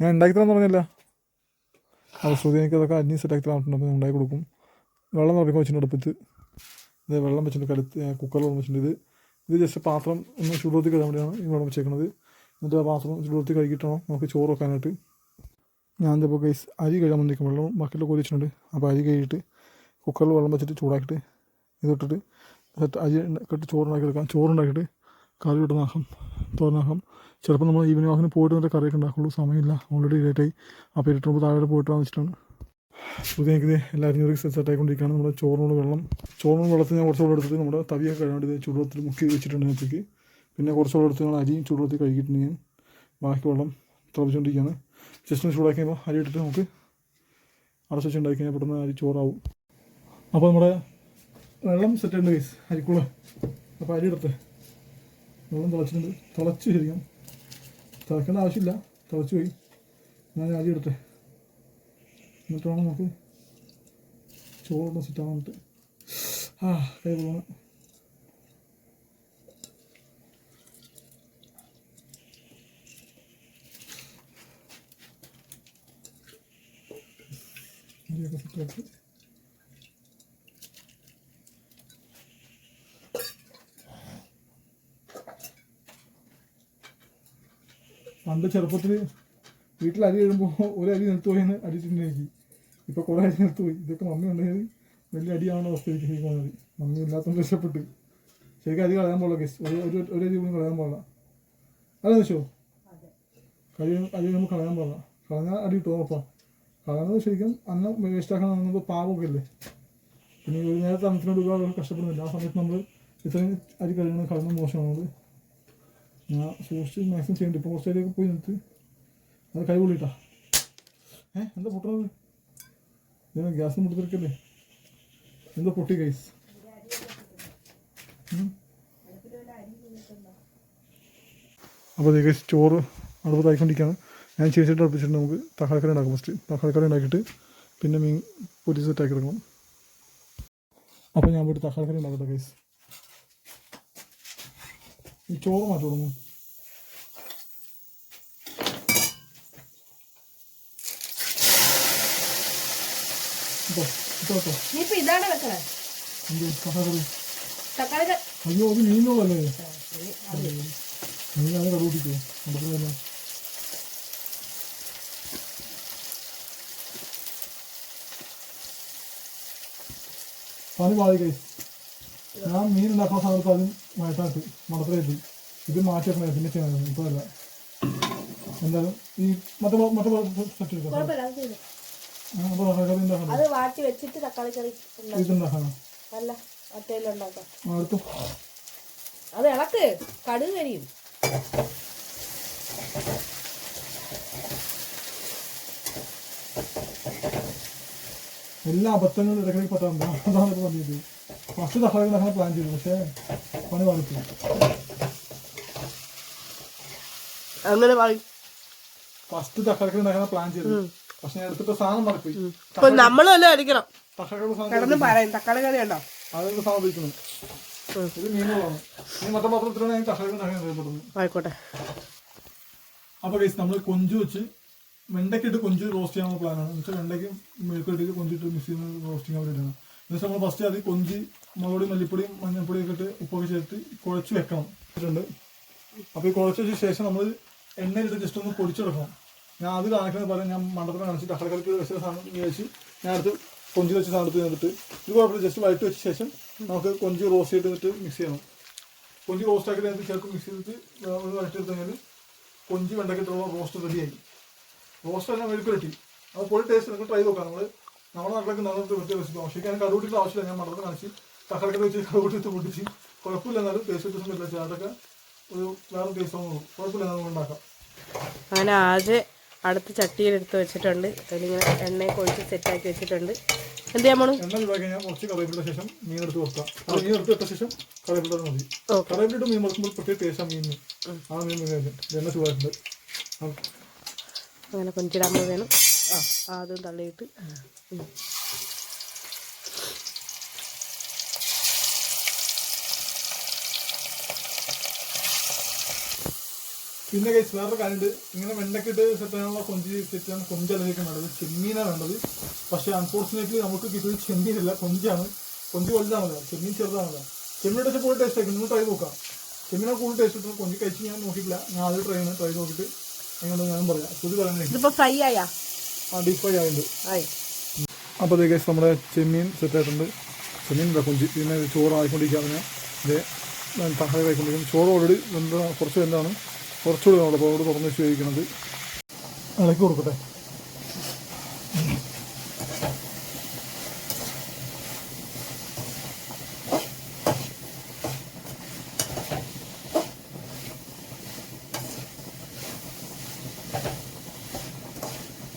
ഞാൻ ഉണ്ടാക്കി തരാൻ പറഞ്ഞില്ല. അത് ശ്രുതി എനിക്ക് അതൊക്കെ അന്യം സെറ്റാക്കി തരാൻ ഞാൻ ഉണ്ടാക്കി കൊടുക്കും. വെള്ളം നിറയ്ക്കാൻ വെച്ചിട്ടുണ്ട് അടുപ്പത്ത്. ഇത് വെള്ളം വെച്ചിട്ടുണ്ട് കരുത്ത് കുക്കറിൽ വെള്ളം വെച്ചിട്ടുണ്ട്. ഇത് ഇത് ജസ്റ്റ് പാത്രം ഒന്ന് ചൂടുവത്തി കഴിയാൻ വേണ്ടിയാണ് ഈ വെള്ളം വെച്ചേക്കുന്നത് എന്നിട്ട് ആ പാത്രം ചൂടുവത്തി കഴുകിയിട്ടാണോ. നമുക്ക് ചോറ് വെക്കാനായിട്ട്. ഞാൻ ഇതിപ്പോൾ ഗൈസ് അരി കഴുകാൻ വന്നിരിക്കും വെള്ളം ബക്കറ്റിൽ കോരി വെച്ചിട്ടുണ്ട് അപ്പോൾ അരി കഴുകിയിട്ട് കുക്കറിൽ വെള്ളം വെച്ചിട്ട് ചൂടാക്കിയിട്ട് ഇതിട്ടിട്ട് സെറ്റ് അരി കെട്ടി ചോറുണ്ടാക്കി എടുക്കാം ചോറുണ്ടാക്കിയിട്ട് കറി ഇട്ടുന്നാക്കാം തോരനാക്കാം ചിലപ്പോൾ നമ്മൾ ഈവനിങ് വാക്കിന് പോയിട്ട് വന്നിട്ട് കറിയൊക്കെ ഉണ്ടാക്കുള്ളൂ. സമയമില്ല. ഓൾറെഡി ലേറ്റായി അപ്പോൾ ഇരുട്ടുമ്പോൾ താഴെ പോയിട്ട് വെച്ചിട്ടാണ്. പുതിയ എനിക്കിത് എല്ലാവരും ഒരു സെറ്റ് ആയിക്കൊണ്ടിരിക്കുകയാണ്. നമ്മുടെ ചോറിനോട് വെള്ളം ചോറിനോട് വെള്ളത്തിൽ ഞാൻ കുറച്ചുകൂടെ എടുത്തിട്ട് നമ്മുടെ തവിയൊക്കെ കഴിയാണ്ട് ചൂടുവെള്ളത്തിൽ മുക്കി വെച്ചിട്ടുണ്ട് നേരത്തേക്ക് പിന്നെ കുറച്ചുകൂടെ എടുത്ത് ഞങ്ങൾ അരിയും ചൂടുവെള്ളത്തിൽ കഴുകിയിട്ടുണ്ട് ഞാൻ. ബാക്കി വെള്ളം തിളപ്പിച്ചുകൊണ്ടിരിക്കുകയാണ് ജസ്റ്റ് ഒന്ന് ചൂടാക്കി കഴിയുമ്പോൾ അരി ഇട്ടിട്ട് നമുക്ക് അടച്ചു വെച്ച് ഉണ്ടാക്കി കഴിഞ്ഞാൽ പെട്ടെന്ന് അരി ചോറാവും. അപ്പോൾ നമ്മുടെ വെള്ളം സെറ്റ് ഉണ്ട് ഗൈസ് അരിക്കുള്ള അപ്പോൾ അരി എടുത്ത് വെള്ളം തിളച്ചിട്ടുണ്ട്. തിളച്ച് ശരിക്കും തിളക്കേണ്ട ആവശ്യമില്ല. തിളച്ച് പോയി. ഞാൻ അരി എടുത്ത് എന്നിട്ട് വേണം നമുക്ക് ചോറിന് സെറ്റ് ആവാൻ ആ കൈ പോകണം അരിയൊക്കെ സെറ്റാക്കി പണ്ട് ചെറുപ്പത്തിൽ വീട്ടിൽ അരി വരുമ്പോൾ ഒരു അരി നിർത്തു പോയി അടിച്ചിട്ടുണ്ടെങ്കിൽ ഇപ്പോൾ കുറേ അരി നിർത്തു പോയി. ഇതൊക്കെ മമ്മി ഉണ്ടെങ്കിൽ വലിയ അടിയാവുന്ന അവസ്ഥയിലേക്ക് ശരിക്കും മതി മമ്മി ഇല്ലാത്തതുകൊണ്ട് രക്ഷപ്പെട്ട്. ശരിക്കും അരി കളയാൻ പോലെ കേസ് ഒരു ഒരു ഒരു അരി പോലും കളയാൻ പാടില്ല. അതെന്ന് വെച്ചോ കഴിയും അരി നമുക്ക് കളയാൻ പാടില്ല. കളഞ്ഞാൽ അടി കിട്ടുമോ അപ്പം കളയുന്നത് ശരിക്കും അന്ന് വേസ്റ്റാക്കാൻ നമുക്ക് പാവമൊക്കെ അല്ലേ പിന്നെ ഒരു നേരത്തെ അന്നത്തിനോട് ഒരുപാട് കഷ്ടപ്പെടുന്നില്ല. ആ സമയത്ത് നമ്മൾ ഇത്രയും അരി കഴിയുന്നത് കളയുന്നത് മോശമാണ് ഞാൻ സൂക്ഷിച്ച് മാക്സിമം ചെയ്യേണ്ടി. ഇപ്പോൾ ഹോസ്റ്റലിലേക്ക് പോയി നിന്നിട്ട് അത് കൈ പൊള്ളിട്ടാ. ഏഹ് എന്താ പൊട്ടണത്? ഞാൻ ഗ്യാസ് മുട്ടിത്തിരിക്കല്ലേ എന്താ പൊട്ടി കൈസ് അപ്പോൾ കൈസ് ചോറ് അടുപ്പത്തായിക്കൊണ്ടിരിക്കുകയാണ് ഞാൻ ചേച്ചിട്ട് അടുപ്പിച്ചിട്ട് നമുക്ക് തക്കാളിക്കറി ഉണ്ടാക്കും ഫസ്റ്റ് തക്കാളിക്കറി ഉണ്ടാക്കിയിട്ട് പിന്നെ മീൻ പൊരി സെറ്റാക്കി എടുക്കണം. അപ്പോൾ ഞാൻ പോയിട്ട് തക്കാളിക്കറി ഉണ്ടാക്കട്ടെ ഗൈസ് ഈ ചോറ് മാറ്റി കൊടുക്കുന്നു ഇട്ടോ ഇട്ടോ ഇട്ടോ. ഇനിയിപ്പോ ഇതാണ് വെക്കണേ എന്ത് തക്കാളിക്കറി തക്കാളി ക- അയ്യോ അത് മീനുള്ളല്ലേ മീനാണ് കടുകൂട്ടിക്കോ നടക്കുന്നതല്ല പണി ബാധിക്കേ ഞാൻ മീൻ ഉണ്ടാക്കുന്ന സമയത്ത് അതും വയറ്റാട്ട് മടത്തിലെത്തി ഇത് മാറ്റി വെക്കണേ പിന്നെ ചെയ്യണം ഇപ്പോഴല്ല എന്തായാലും ഈ മറ്റേ മറ്റേ സെറ്റ് എടുക്കാം കുഴപ്പമില്ല അത് ചെയ്തു. അപ്പോൾ തക്കാളി ഉണ്ടാക്കണം അത് വാട്ടി വെച്ചിട്ട് തക്കാളി കറി ഉണ്ടാക്കും. ഇതുണ്ടാക്കണം അല്ല മറ്റേലുണ്ടാക്കാം അത് ഇളക്ക് കടുക് കരിയും. എല്ലാ അബദ്ധങ്ങളും ഇടയ്ക്കിടയ്ക്ക് പെട്ടാണ് അതാണ് ഇപ്പോൾ പറഞ്ഞത് ഫസ്റ്റ് തക്കാളി ഉണ്ടാക്കാൻ പ്ലാൻ ചെയ്തു പക്ഷേ പണി വാങ്ങിച്ചു അങ്ങനെ പറയും ഫസ്റ്റ് തക്കാളി ഉണ്ടാക്കാൻ പ്ലാൻ ചെയ്തു. പക്ഷെ ഞാൻ എടുത്തിട്ട് സാധനം മറപ്പോയി. ഇപ്പൊ നമ്മൾ തന്നെ അടിക്കണം. തക്കാളി സാധനം കിടന്ന് പറയും തക്കാളി കറി ഉണ്ടോ അതൊരു സാധനം ഉപയോഗിക്കുന്നു ഇത് മീനുകളാണ് ഈ മറ്റേ പാത്രത്തിലാണ് ഞാൻ തക്കാളി ഉണ്ടാക്കാൻ അറിയപ്പെടുന്നത് ആയിക്കോട്ടെ. അപ്പോൾ ഗൈസ് നമ്മൾ കൊഞ്ചു വെച്ച് വെണ്ടയ്ക്ക് ഇട്ട് കൊഞ്ച് റോസ്റ്റ് ചെയ്യാനുള്ള പ്ലാനാണ് എന്ന് വെച്ചാൽ വെണ്ടയ്ക്ക് മെഴുക്കിട്ട് കൊഞ്ചിട്ട് മിക്സ് ചെയ്യുന്ന റോസ്റ്റ് ചെയ്യാൻ വേണ്ടിയിട്ടാണ് എന്നുവെച്ചാൽ നമ്മൾ ഫസ്റ്റ് അത് കൊഞ്ച് മുളകുപൊടി മല്ലിപ്പൊടിയും മഞ്ഞൾപ്പൊടിയൊക്കെ ഇട്ട് ഉപ്പൊക്കെ ചേർത്ത് കുഴച്ച് വെക്കണം. ഇട്ടിട്ടുണ്ട് അപ്പോൾ ഈ കുഴച്ച് വെച്ച ശേഷം നമ്മൾ എണ്ണയിലിട്ട് ജസ്റ്റ് ഒന്ന് പൊടിച്ചെടുക്കണം. ഞാൻ അത് കാണിക്കുന്നത് പറയാൻ ഞാൻ മണ്ടത്തിൽ കാണിച്ചിട്ട് അക്കടക്കലക്ക് വെച്ച സാധനം വെച്ച് ഞാൻ അടുത്ത് കൊഞ്ച് വെച്ച സാധനം എടുത്ത് ചെയ്തിട്ട് ഇത് കുഴപ്പമില്ല. ജസ്റ്റ് വഴറ്റ് വെച്ച ശേഷം നമുക്ക് കൊഞ്ച് റോസ്റ്റ് ചെയ്തിട്ട് മിക്സ് ചെയ്യണം. കൊഞ്ച് റോസ്റ്റ് ആക്കിയിട്ട് ചേർത്ത് മിക്സ് ചെയ്തിട്ട് ഒന്ന് എടുത്തു കഴിഞ്ഞാൽ കൊഞ്ച് വെണ്ടക്കിട്ടുള്ള റോസ്റ്റ് റെഡിയായി റോസ്റ്റ് തന്നെ കിട്ടി അത് പൊടി ടേസ്റ്റ് നിങ്ങൾ ട്രൈ നോക്കാം നമ്മൾ നമ്മുടെ നാട്ടിലൊക്കെ നടന്നിട്ട് പ്രത്യേക റെസിപ്പി പക്ഷേ എനിക്ക് കടുകൂട്ടിട്ട് ആവശ്യമില്ല. ഞാൻ മടന്ന് കാണിച്ച് തക്കാളിക്കറി വെച്ച് കടുകൂട്ടിട്ട് പൊട്ടിച്ച് കുഴപ്പമില്ല. എന്നാലും ടേസ്റ്റ് വ്യത്യാസം ഇല്ല. ചേട്ടൊക്കെ ഒരു വേറെ ടേസ്റ്റ് ആവുന്നു കുഴപ്പമില്ല. നമുക്ക് ഉണ്ടാക്കാം. അങ്ങനെ ആദ്യം അടുത്ത് ചട്ടിയിലെടുത്ത് വെച്ചിട്ടുണ്ട്. അതിലിങ്ങനെ എണ്ണയൊക്കെ കൊഴിച്ച് സെറ്റാക്കി വെച്ചിട്ടുണ്ട്. എന്ത് ചെയ്യാൻ പോണു? എണ്ണ ചൂടാക്കി കഴിഞ്ഞാൽ കുറച്ച് കറിവേപ്പിട്ട ശേഷം മീൻ എടുത്ത് വെക്കാം അത് മീൻ എടുത്ത് വെച്ച ശേഷം കറിവേപ്പിട്ട മതി. കറിവേപ്പിട്ട് മീൻ വെക്കുമ്പോൾ പ്രത്യേക ടേസ്റ്റാണ് മീനിന്. ആ മീൻ മീൻ എണ്ണ ചൂടായിട്ടുണ്ട്. ആ, അങ്ങനെ കൊഞ്ചിടാൻ വേണം. ആ. ആദ്യം തള്ളിയിട്ട്. പിന്നെ കഴിച്ച് വേറൊരു കാര്യമുണ്ട്. ഇങ്ങനെ വെണ്ടക്കിട്ട് സെറ്റ് ചെയ്യാനുള്ള കൊഞ്ച് സെറ്റാണ് കൊഞ്ചായിരിക്കും വേണ്ടത് ചെമ്മീനാണ് വേണ്ടത്. പക്ഷേ അൺഫോർച്ചുനേറ്റ്ലി നമുക്ക് കിട്ടിയത് ചെമ്മീനല്ല കൊഞ്ചാണ്. കൊഞ്ച് വലുതാണല്ലോ ചെമ്മീൻ ചെറുതാണല്ലോ ചെമ്മീൻ വെച്ചാൽ പോയി ടേസ്റ്റ് ആയിരിക്കും നിങ്ങൾ ട്രൈ നോക്കാം. ചെമ്മീനെ കൂടുതൽ ടേസ്റ്റ് കിട്ടും. കൊഞ്ച് കഴിച്ച് ഞാൻ നോക്കിയിട്ടില്ല. ഞാൻ ആദ്യം ട്രൈ ട്രൈ നോക്കിയിട്ട് ഇതിപ്പോ ഫ്രൈ ആയാ? ആ ഡീപ് ഫ്രൈ ആയിട്ടുണ്ട്. ആയി. അപ്പോൾ അതേ നമ്മുടെ ചെമ്മീൻ സെറ്റായിട്ടുണ്ട് ചെമ്മീൻ കൊഞ്ച്. പിന്നെ ചോറായിക്കൊണ്ടിരിക്കുക അതിനെ. ഇതേ തക്കാളി ആയിക്കൊണ്ടിരിക്കുന്നു ചോറ് ഓൾറെഡി എന്താ കുറച്ച് എന്താണ് കുറച്ചുകൂടി നമ്മൾ അപ്പോൾ അവിടെ തുറന്ന് വെച്ച് കഴിക്കുന്നത് ഇളക്കി കൊടുക്കട്ടെ.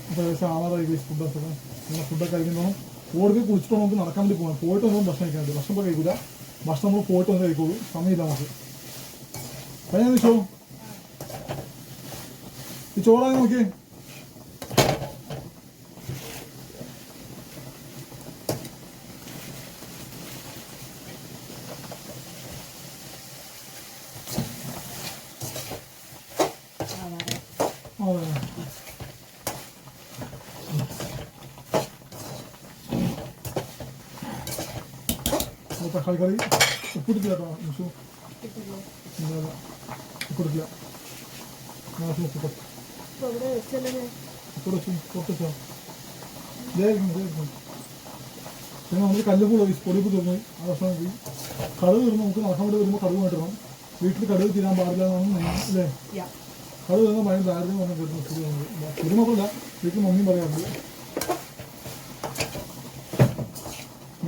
അപ്പോൾ ഏകദേശം ആവാറായി ഗൈസ് ഫുഡൊക്കെ നമ്മൾ ഫുഡൊക്കെ കഴിക്കുമ്പോൾ ഓടി കുളിച്ചിട്ട് നമുക്ക് നടക്കാൻ വേണ്ടി പോകാം പോയിട്ട് ഒന്നും ഭക്ഷണം കഴിക്കാനുണ്ട് ഭക്ഷണം ഇപ്പോൾ കഴിക്കില്ല ഭക്ഷണം നമ്മൾ പോയിട്ട് വന്ന് കഴിക്കുള്ളൂ. സമയമില്ല നമുക്ക്. കഴിഞ്ഞ നിമിഷോ ഈ ചോറായി നോക്കിയേ ആ അപ്പോൾ തക്കാളി കറി ഉപ്പിട്ടില്ല കേട്ടോ ഉപ്പിട്ടോ. പൊട്ടിച്ചോ. ഇതായിരിക്കും ഇതായിരിക്കും പിന്നെ നമ്മൾ പോയി പൊടിപ്പ് തീർന്നു ആ ഭക്ഷണം പോയി. കടുക് തീർന്നു നമുക്ക് നടക്കാൻ വേണ്ടി വരുമ്പോൾ കടുക് മാറ്റണം വീട്ടിൽ കടുക് തീരാൻ പാടില്ല എന്നാണ് അല്ലേ? കടുക് തീർന്ന ഭയങ്കര ദാരിദ്ര്യം വന്നു ഇത് മാത്രമല്ല വീട്ടിൽ മമ്മിയും പറയാറുണ്ട്.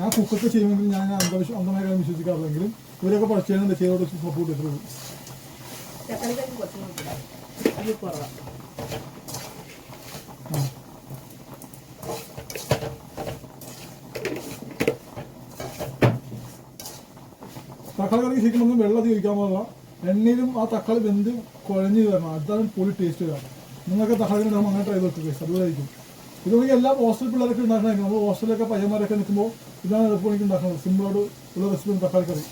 ഞാൻ കുക്കൊക്കെ ചെയ്യുമെങ്കിൽ ഞാൻ അന്ധവിശ്വ അന്ധമായ കാര്യം വിശ്വസിക്കാറില്ലെങ്കിലും ഇവരൊക്കെ പഠിച്ചതിന് ചെയ്തോട് സപ്പോർട്ട് ചെയ്തു. തക്കാളി കറി ശരിക്കും വെള്ളം ഒഴിക്കാൻ പാടില്ല. എണ്ണയിലും ആ തക്കാളി വെന്ത് കുഴഞ്ഞു തരണം അതാണ് പൊളി ടേസ്റ്റ് വരാം നിങ്ങൾക്ക് തക്കാളി ഉണ്ടാകുമ്പോൾ അങ്ങനെ ട്രൈ ചെയ്ത് അതുപോലെ ആയിരിക്കും. ഇതുകൊണ്ട് എല്ലാ ഹോസ്റ്റൽ പിള്ളേരൊക്കെ ഉണ്ടാക്കണമെങ്കിൽ നമ്മൾ ഹോസ്റ്റലിലൊക്കെ പയ്യന്മാരൊക്കെ നിൽക്കുമ്പോൾ ഇതാണ് എളുപ്പമായിട്ട് ഉണ്ടാക്കുന്നത്. സിമ്പിളോട് ഉള്ള റെസിപ്പി തക്കാളി കറി.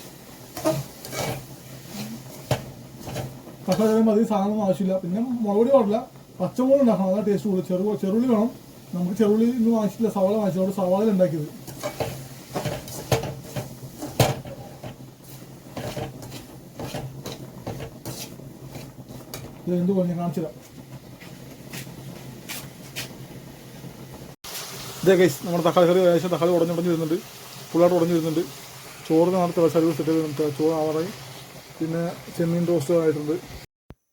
തക്കാളി കറി മതി സാധനം ആവശ്യമില്ല. പിന്നെ മുളകുപൊടി പാടില്ല. പച്ചമുളക് ഉണ്ടാക്കണം. അതാണ് ടേസ്റ്റ് കൂടുതൽ. ചെറു ചെറുള്ളി വേണം. നമുക്ക് ചെറുള്ളി ഇന്ന് ആവശ്യമില്ല. സവാള വാങ്ങിച്ചതുകൊണ്ട് സവാള ഉണ്ടാക്കിയത്. ഇത് എന്ത് പറഞ്ഞു കാണിച്ചു ഇതേ കൈസ് നമ്മുടെ തക്കാളി കറി ഏകദേശം തക്കാളി ഉടഞ്ഞു ഉടഞ്ഞു വരുന്നുണ്ട്. ഫുള്ളായിട്ട് ഉടഞ്ഞു വരുന്നുണ്ട്. ചോറിന് നാളത്തെ സർവീസ് സെറ്റ് ചെയ്തിട്ടുണ്ട് ചോറ് ആവാറായി. പിന്നെ ചെമ്മീൻ ടോസ്റ്റ് ആയിട്ടുണ്ട്.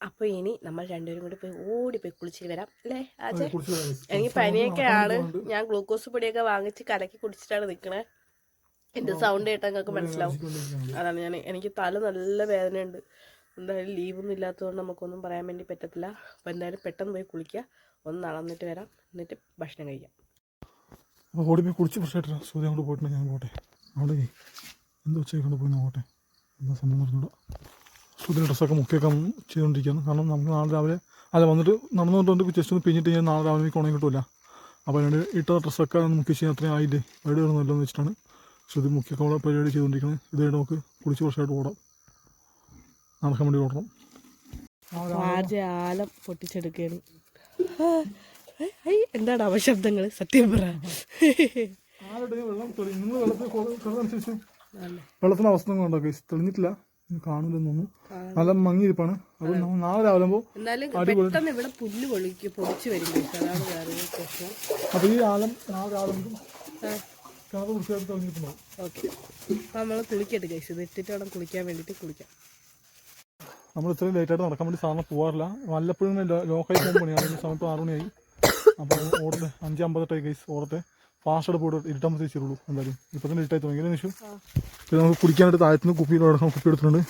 അപ്പോൾ ഇനി നമ്മൾ രണ്ടുപേരും കൂടി പോയി ഓടി പോയി കുളിച്ചിട്ട് വരാം അല്ലേ. എനിക്ക് പനിയൊക്കെ ആണ്. ഞാൻ ഗ്ലൂക്കോസ് പൊടിയൊക്കെ വാങ്ങിച്ച് കലക്കി കുടിച്ചിട്ടാണ് നിൽക്കണേ എന്റെ സൗണ്ട് കേട്ടാൽ നിങ്ങൾക്ക് മനസ്സിലാവും. അതാണ് ഞാൻ എനിക്ക് തല നല്ല വേദനയുണ്ട്. എന്തായാലും ലീവൊന്നും ഇല്ലാത്തതുകൊണ്ട് നമുക്കൊന്നും പറയാൻ വേണ്ടി പറ്റത്തില്ല. അപ്പോൾ എന്തായാലും പെട്ടെന്ന് പോയി കുളിക്കുക. ഒന്ന് നടന്നിട്ട് വരാം. എന്നിട്ട് ഭക്ഷണം കഴിക്കാം. അപ്പോൾ ഓടി പോയി കുടിച്ച് ഫ്രഷായിട്ട് സൂര്യ അങ്ങോട്ട് പോയിട്ടുണ്ട് ഞാൻ പോട്ടെ അവിടെ എന്താ ഉച്ചയ്ക്ക് കൊണ്ട് പോയി നോക്കട്ടെ. എന്താ സംഭവം പറഞ്ഞൂടാ സൂര്യ ഡ്രസ്സൊക്കെ മുക്കിയൊക്കെ ചെയ്തുകൊണ്ടിരിക്കുകയാണ് കാരണം നമുക്ക് നാളെ രാവിലെ അല്ല വന്നിട്ട് നടന്നുകൊണ്ട് ജസ്റ്റ് ഒന്ന് പിന്നിട്ട് ഞാൻ നാളെ രാവിലെ എനിക്ക് ഉണങ്ങി കിട്ടില്ല അപ്പോൾ അതിനോട് ഇട്ട ഡ്രസ്സൊക്കെ മുക്കി ചെയ്യാൻ അത്രയും ആയില്ലേ? പരിപാടി വരുന്നല്ലോ എന്ന് വെച്ചിട്ടാണ് ശ്രുതി മുക്കിയൊക്കെ അവിടെ പരിപാടി ചെയ്തുകൊണ്ടിരിക്കുന്നത് ഇതായിട്ട് നമുക്ക് കുളിച്ച് ഫ്രഷായിട്ട് ഓടാം. നടക്കാൻ വേണ്ടി ഓടണം. ആലം പൊട്ടിച്ചെടുക്കുകയാണ്. എന്താണ് അവശബ്ദങ്ങൾ സത്യം പറ. ആരുടെ വെള്ളം തെളി നിങ്ങൾ വെള്ളത്തിൽ അനുസരിച്ച് വെള്ളത്തിന്റെ അവസ്ഥ ഗൈസ് തെളിഞ്ഞിട്ടില്ല. ഇനി നല്ല മങ്ങിയിരിപ്പാണ്. നമ്മൾ നാളെ രാവിലെ ഇവിടെ പുല്ല് പൊളിക്ക് പൊടിച്ച് വരും അപ്പോൾ ഈ ആലം നാളെ രാവിലെ കിണറ് വൃത്തിയായിട്ട് തെളിഞ്ഞിട്ടുണ്ടാവും. ഓക്കെ. അപ്പം നമ്മൾ കുളിക്കട്ടെ കഴിച്ചു വേണം കുളിക്കാൻ കുളിക്കാം. നമ്മൾ ഇത്രയും ലേറ്റായിട്ട് നടക്കാൻ വേണ്ടി സാറിന് പോവാറില്ല. വല്ലപ്പോഴും ലോക്കായി പോകുമ്പോൾ പണിയാണ്. സമയത്ത് ആറ് മണിയായി. അപ്പോൾ ഓടട്ടെ അഞ്ച് അമ്പത്തെട്ടായി ഗൈസ് ഓടട്ടെ. ഫാസ്റ്റ് പോയിട്ട് ഇരുട്ടാൻ തിരിച്ചുള്ളൂ എന്തായാലും. ഇപ്പോൾ തന്നെ ഇരുട്ടായി തുടങ്ങി. നിമിഷം പിന്നെ നമുക്ക് കുടിക്കാനായിട്ട് താഴത്തുനിന്ന് കുപ്പിയിൽ എടുക്കണം കുപ്പി എടുത്തിട്ടുണ്ട്.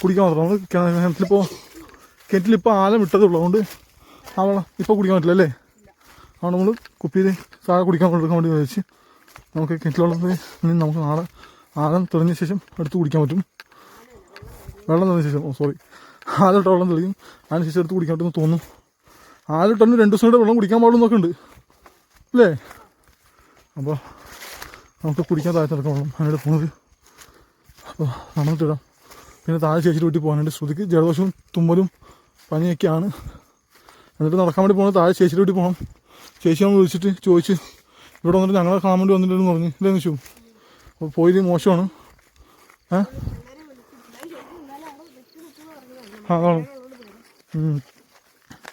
കുടിക്കാൻ മാത്രം. നമ്മൾ കിണറ്റിലിപ്പോൾ കിണറ്റിലിപ്പോൾ ആലം ഇട്ടതേ ഉള്ളൂ. അതുകൊണ്ട് ആ വെള്ളം ഇപ്പോൾ കുടിക്കാൻ പറ്റില്ല അല്ലേ? അതുകൊണ്ട് നമ്മൾ കുപ്പിയിൽ താഴെ കുടിക്കാൻ കൊണ്ടെടുക്കാൻ വേണ്ടി വെച്ച് നമുക്ക് കിണറ്റിലുള്ളത് നമുക്ക് നാളെ ആലം തെളിഞ്ഞ ശേഷം എടുത്ത് കുടിക്കാൻ പറ്റും. വെള്ളം തെളിഞ്ഞ ശേഷം ഓ സോറി ആലിട്ട വെള്ളം തെളിയും. അതിന് ശേഷം എടുത്ത് കുടിക്കാൻ പറ്റുമെന്ന് തോന്നുന്നു. ആലിട്ടൊന്ന് രണ്ട് ദിവസം വെള്ളം കുടിക്കാൻ പാടുന്നൊക്കെ ഉണ്ട്. അല്ലേ? അപ്പോൾ നമുക്ക് കുടിക്കാൻ താഴെ നടക്കാൻ വെള്ളം. അതിനോട് പോകുന്നത് അപ്പോൾ നടന്നിട്ടിടാം. പിന്നെ താഴെ ചേച്ചിയുടെ വീട്ടിൽ പോകാനുണ്ട്. ശ്രുതിക്ക് ജലദോഷവും തുമ്മലും പനിയൊക്കെയാണ്. എന്നിട്ട് നടക്കാൻ വേണ്ടി പോകണം താഴെ ചേച്ചിയുടെ വീട്ടിൽ പോകണം ചേച്ചി നമ്മൾ വിളിച്ചിട്ട് ചോദിച്ച് ഇവിടെ വന്നിട്ട് ഞങ്ങളെ കാണാൻ വേണ്ടി വന്നിട്ടുണ്ടെന്ന് പറഞ്ഞു. ഇല്ലേ നിഷു? അപ്പോൾ പോയി മോശമാണ്. ഏ? ആ ഉം.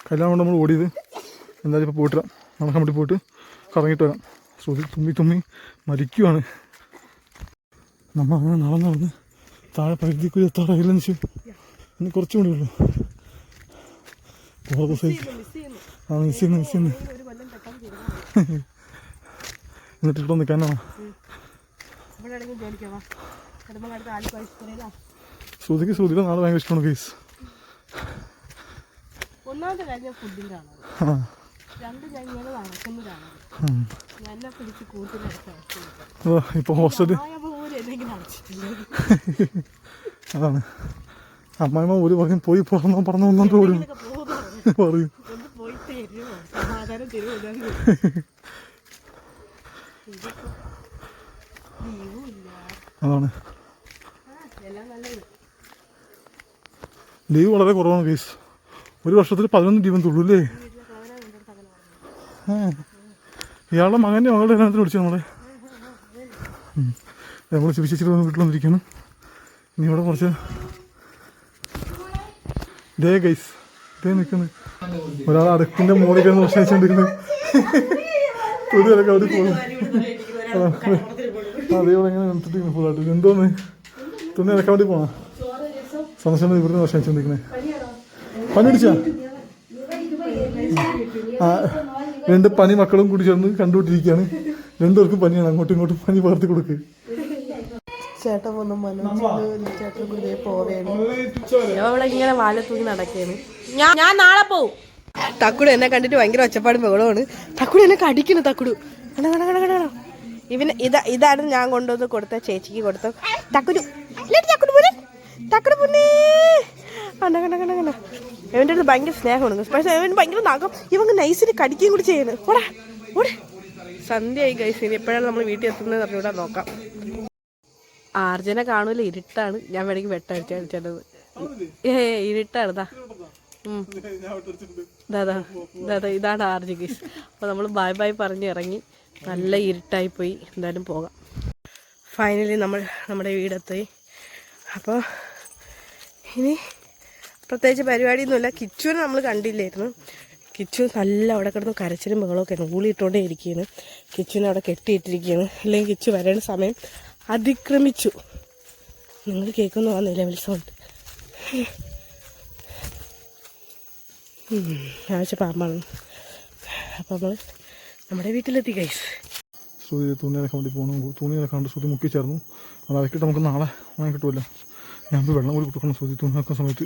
കല്യാണം കൊണ്ട് നമ്മൾ ഓടിയത്. എന്തായാലും ഇപ്പോൾ പോയിട്ട് വരാം. അങ്ങോട്ട് പോയിട്ട് കറങ്ങിയിട്ട് വരാം. ശ്രുതി തുമ്മി തുമ്മി മരിക്കുവാണ്. നമ്മൾ അങ്ങനെ നടന്ന് നടന്ന് താഴെ പകുതിക്കുഴി എത്താറായില്ലെന്ന് വെച്ചു ഇനി കുറച്ചും കൂടി ഉള്ളൂ. പോകുന്ന ദിവസമായി ആ മിസ് ചെയ്യുന്നു മിസ് ചെയ്യുന്നു. എന്നിട്ട് ഇവിടെ വയസ്സ് ശ്രുതിക്ക് ശ്രുതിയുടെ നാളെ ഭയങ്കര ഇഷ്ടമാണ് കേസ് ഒന്നാമത്തെ കാര്യം ഫുഡിന്റെ ആണ് രണ്ട് നടക്കുന്നതാണ്. എന്നെ പിടിച്ച് കൂട്ടിലടച്ച അവസ്ഥ ഇപ്പോൾ അതാണ്. അമ്മായിമ്മ ഒരു പറയും പോയി പറഞ്ഞു പറഞ്ഞു വന്നിട്ട് പോലും. പറയും. അതാണ്. ലീവ് വളരെ കുറവാണ് കേസ് ഒരു വർഷത്തിൽ പതിനൊന്ന് ജീവൻ തുള്ളൂ അല്ലേ ആ. ഇയാളുടെ മകന്റെ മകളുടെ കല്യാണത്തിന് വിളിച്ചു നമ്മളെ. നമ്മൾ ശിവശേച്ചിട്ട് വന്ന് വീട്ടിൽ വന്നിരിക്കുകയാണ് ഇനി ഇവിടെ കുറച്ച് ഡേ ഗൈസ് ഡേ നിൽക്കുന്നു. ഒരാൾ അടുക്കിന്റെ മുകളിൽ കിടന്ന് പ്രശ്നിച്ചുകൊണ്ടിരിക്കുന്നത് തുണിയൊക്കെ അവിടെ പോകുന്നു അതേപോലെ ഇങ്ങനെ നിന്നിട്ടിരിക്കുന്നു ഫുള്ളായിട്ട് എന്തോന്ന് തുണി ഇറക്കാൻ വേണ്ടി പോണോ സംശയം ഇവിടുന്ന് പ്രശ്നിച്ചുകൊണ്ടിരിക്കുന്നത് ആ രണ്ട് പനി മക്കളും കൂടി ചേർന്ന് കണ്ടുകൊണ്ടിരിക്കുകയാണ് രണ്ടുപേർക്കും പനിയാണ് അങ്ങോട്ടും ഇങ്ങോട്ടും പനി പകർത്തി കൊടുക്ക്. ചേട്ടൻ വന്നു ചേട്ടൻ പോവേണ്. ഇങ്ങനെ വാല തൂങ്ങി നടക്കേണ്. ഞാൻ ഞാൻ നാളെ പോവും. തക്കുടു എന്നെ കണ്ടിട്ട് ഭയങ്കര ഒച്ചപ്പാടും ബഹളമാണ് തക്കുടു എന്നെ കടിക്കുന്നു തക്കുടു. കണ കണ കണ കണ കണ. ഇവന് ഇതാ ഇതാണ് ഞാൻ കൊണ്ടുവന്ന് കൊടുത്ത ചേച്ചിക്ക് കൊടുത്ത തക്കുരു തക്കുടു പോലെ തക്കുടു പൊന്നേ. കണ്ട കണ്ട കണ്ട കണ്ട. ഇവന്റെ അടുത്ത് ഭയങ്കര സ്നേഹമാണ്. പക്ഷേ ഇവൻ ഭയങ്കര നഖം ഇവങ്ങ് നൈസിന് കടിക്കുകയും കൂടി ചെയ്യുന്നത് ഓടാ ഓടെ. സന്ധ്യയായി ഗൈസ് ഇനി എപ്പോഴാണ് നമ്മൾ വീട്ടിൽ എത്തുന്നത് അറിഞ്ഞൂടാ നോക്കാം. ആർജന കാണൂല ഇരുട്ടാണ്. ഞാൻ വേണമെങ്കിൽ വെട്ടടിച്ച് അടിച്ചത് ഏ ഇരുട്ടാണ്. ദാ. ദാദാ ദാ, ദാ, ദാ, ദാ, ഇതാണ് ആർജി ഗൈസ് അപ്പോൾ നമ്മൾ ബായ് ബായ് പറഞ്ഞ് ഇറങ്ങി. നല്ല ഇരുട്ടായി പോയി. എന്തായാലും പോകാം. ഫൈനലി നമ്മൾ നമ്മുടെ വീടെത്തി. അപ്പോൾ ഇനി പ്രത്യേകിച്ച് പരിപാടിയൊന്നുമില്ല. കിച്ചുവിനെ നമ്മൾ കണ്ടില്ലായിരുന്നു. കിച്ചു നല്ല അവിടെ കിടന്ന് കരച്ചിലും ബഹളമൊക്കെയാണ് ഊളിയിട്ടുകൊണ്ടേ ഇരിക്കുകയാണ് കിച്ചുവിനെ അവിടെ കെട്ടിയിട്ടിരിക്കുകയാണ് അല്ലെങ്കിൽ കിച്ചു വരേണ്ട സമയം അതിക്രമിച്ചു. നിങ്ങൾ കേൾക്കുന്നു ആ നിലവിൽ സൗണ്ട് ആഴ്ച പാമ്പാണ്. അപ്പം നമ്മൾ നമ്മുടെ വീട്ടിലെത്തി കൈസ് സൂര്യ തുണി ഇറക്കാൻ വേണ്ടി പോകണം തുണി ഇറക്കാണ്ട് ശ്രുതി മുക്കി ചേർന്നു അത് അരക്കിട്ട് നമുക്ക് നാളെ വാങ്ങി കിട്ടുമല്ല ഞാൻ ഇപ്പോൾ വെള്ളം കൂടി കൊടുക്കണം ശ്രുതി തുണി നടക്കുന്ന സമയത്ത്.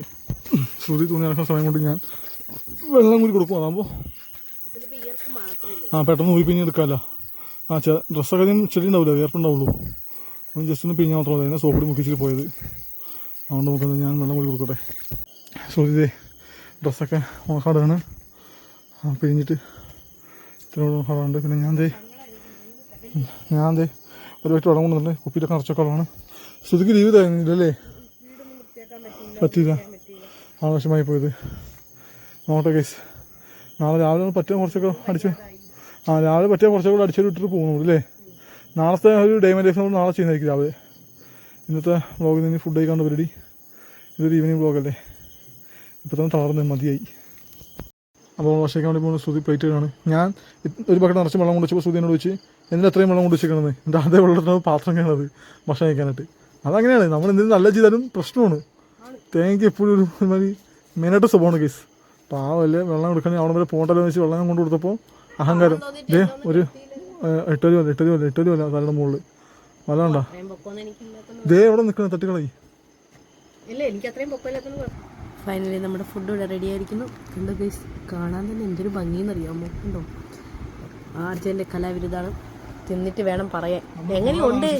ശ്രുതി തുണി നടക്കുന്ന സമയം കൊണ്ട് ഞാൻ വെള്ളം കൂടി കൊടുക്കും. അതാകുമ്പോൾ ആ പെട്ടെന്ന് ഊരി പിഞ്ഞ് എടുക്കാമല്ലോ ആ ചെ ഡ്രസ്സൊക്കെ അധികം ചെടി ഉണ്ടാവില്ല വേർപ്പുണ്ടാവുള്ളൂ. ഒന്ന് ജസ്റ്റ് ഒന്ന് പിഞ്ഞാൽ മാത്രമല്ല മതി. അതിനെ സോപ്പിടി മുക്കിച്ചിട്ട് പോയത്. അതുകൊണ്ട് നമുക്ക് ഞാൻ വെള്ളം കൂടി കൊടുക്കട്ടെ. ശ്രുതി ഡ്രസ്സൊക്കെ ഓക്കാടാണ് ആ പിഴിഞ്ഞിട്ട് ഇത്ര ഉണക്കാടുണ്ട് പിന്നെ ഞാൻ ദേ ഞാൻ ദേ ഒരു വെട്ട് വെള്ളം കൊണ്ടുവന്നിട്ടുണ്ട്. കുപ്പിയിലൊക്കെ ഉള്ളതാണ്. ശ്രുതിക്ക് ലീവ് തരുന്നില്ലല്ലേ പറ്റിയില്ല. ആവശ്യമായി പോയത്. നോട്ടെ കേസ് നാളെ രാവിലെ പറ്റിയ കുറച്ചൊക്കെ അടിച്ച് ആ രാവിലെ പറ്റിയ കുറച്ചൊക്കെ അടിച്ചു ഇട്ടിട്ട് പോകുന്നു അല്ലേ? നാളത്തെ ഒരു ഡേ ലൈഫ് നമ്മൾ നാളെ ചെയ്യുന്നതായിരിക്കും രാവിലെ. ഇന്നത്തെ വ്ളോഗിൽ നിന്ന് ഫുഡ് കഴിക്കാണ്ട് പരിപാടി. ഇതൊരു ഈവനിങ് വ്ളോഗല്ലേ ഇപ്പോൾ തന്നെ തളർന്ന് മതിയായി. അപ്പോൾ വർഷയ്ക്ക് വേണ്ടി പോകുന്ന ശ്രുതി പ്ലേറ്റ് ആണ് ഞാൻ ഒരു ബക്കറ്റ് നിറച്ച് വെള്ളം കൊണ്ടുവച്ചപ്പോൾ ശ്രുതി എന്നോട് വെച്ച് എന്തിനാ അത്രയും വെള്ളം കൊണ്ട് വെച്ചിരിക്കണമെന്ന് എന്റെ അതേ വെള്ളത്തിനാണ് പാത്രം കാണുന്നത് ഭക്ഷണം കഴിക്കാനായിട്ട്. അതങ്ങനെയാണ്. നമ്മൾ എന്തെങ്കിലും നല്ല ചെയ്താലും പ്രശ്നമാണ്. തേങ്ങയ്ക്ക് എപ്പോഴും ഒരു ഒരുമാതിരി മെയിനായിട്ട് സ്വഭാവമാണ് കേസ് പാവല്ലേ വെള്ളം കൊടുക്കണേ അവിടെ വരെ പോകണ്ടല്ലോ വെച്ച് വെള്ളം കൊണ്ട് കൊടുത്തപ്പോൾ അഹങ്കാരം. ദേ ഒരു എട്ടരി വല്ല എട്ടരി വല്ല എട്ടരി വല്ല തലയുടെ മുകളിൽ വല്ല ഉണ്ടോ? ദേ എവിടെ നിൽക്കുന്ന തട്ടിക്കളയി. ഫൈനലി നമ്മുടെ ഫുഡ് ഇവിടെ റെഡി ആയിരിക്കുന്നു. കണ്ടോ ഗൈസ് കാണാൻ തന്നെ എന്തൊരു ഭംഗിയെന്ന് അറിയാമോ കണ്ടോ ആർജന്റെ കലാവിരുദ്ധാണ്. തിന്നിട്ട് വേണം പറയാൻ. എങ്ങനെയുണ്ട്?